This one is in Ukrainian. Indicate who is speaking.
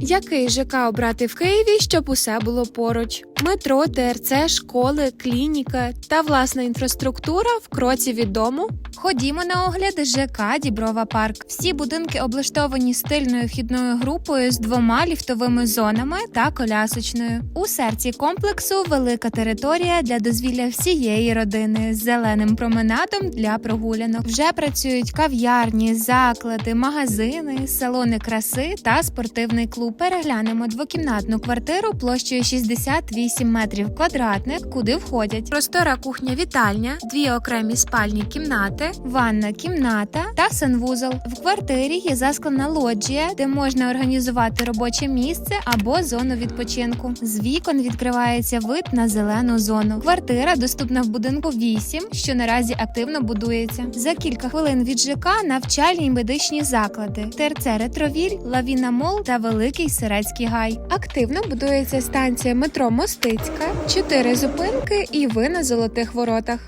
Speaker 1: Який ЖК обрати в Києві, щоб усе було поруч? Метро, ТРЦ, школи, клініка та власна інфраструктура в кроці від дому.
Speaker 2: Ходімо на огляд ЖК Діброва Парк. Всі будинки облаштовані стильною вхідною групою з двома ліфтовими зонами та колясочною. У серці комплексу велика територія для дозвілля всієї родини з зеленим променадом для прогулянок. Вже працюють кав'ярні, заклади, магазини, салони краси та спортивний клуб. Переглянемо двокімнатну квартиру площею 68 метрів квадратних, куди входять
Speaker 1: Простора кухня-вітальня, дві окремі спальні кімнати,
Speaker 2: ванна кімната та санвузол. В квартирі є засклана лоджія, де можна організувати робоче місце або зону відпочинку. З вікон відкривається вид на зелену зону. Квартира доступна в будинку 8, що наразі активно будується. За кілька хвилин від ЖК навчальні й медичні заклади, ТРЦ Ретровіль, Лавіна Мол та Великий Сирецький гай.
Speaker 1: Активно будується станція метро Мостицька, чотири зупинки і ви на золотих воротах.